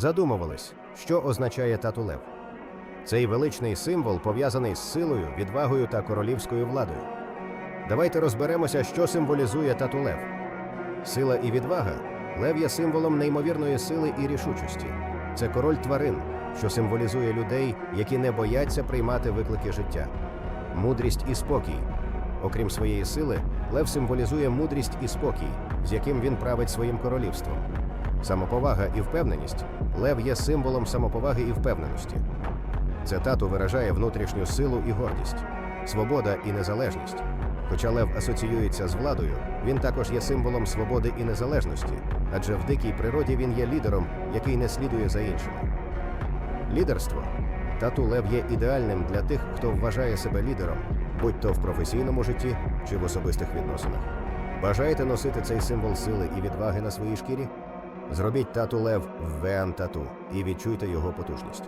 задумувались, що означає тату лев. Цей величний символ пов'язаний з силою, відвагою та королівською владою. Давайте розберемося, що символізує тату лев. Сила і відвага лев є символом неймовірної сили і рішучості. Це король тварин, що символізує людей, які не бояться приймати виклики життя. Мудрість і спокій. Окрім своєї сили, лев символізує мудрість і спокій, з яким він править своїм королівством. Самоповага і впевненість лев є символом самоповаги і впевненості. Це тату виражає внутрішню силу і гордість, свобода і незалежність. Хоча лев асоціюється з владою, він також є символом свободи і незалежності, адже в дикій природі він є лідером, який не слідує за іншими. Лідерство тату лев є ідеальним для тих, хто вважає себе лідером, будь то в професійному житті чи в особистих відносинах. Бажаєте носити цей символ сили і відваги на своїй шкірі? Зробіть тату лев в Веан тату і відчуйте його потужність.